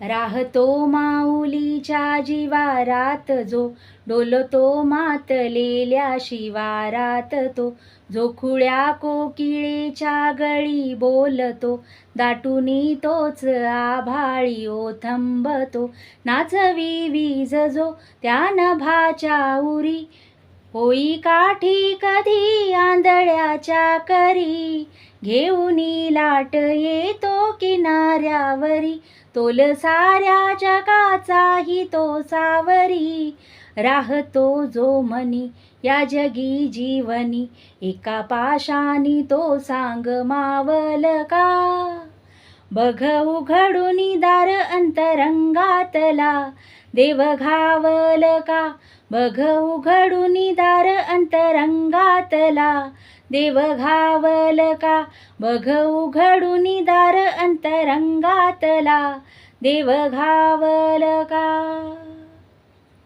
राहतो माऊलीच्या जीवारात जो डोलतो मातलेल्या शिवारात तो. जो खुळ्या कोकिळेच्या गळी बोलतो दाटुनी तोच आभाळी ओ थंबतो. नाचवी वीज जो त्या नभाच्या उरी होई काठी कधी आंधळ्याच्या करी? घेऊनी लाट येतो किनाऱ्यावरी. तोल साऱ्या जगाचाही तो सावरी. राहतो जो मनी या जगी जीवनी. एका पाशानी तो सांग मावल का? बघ उघडूनी दार अंतरंगातला. देव घावल का बघ उघडून दार अंतरंगातला. देव घावल का बघ उघडून दार अंतरंगातला. देव घावल का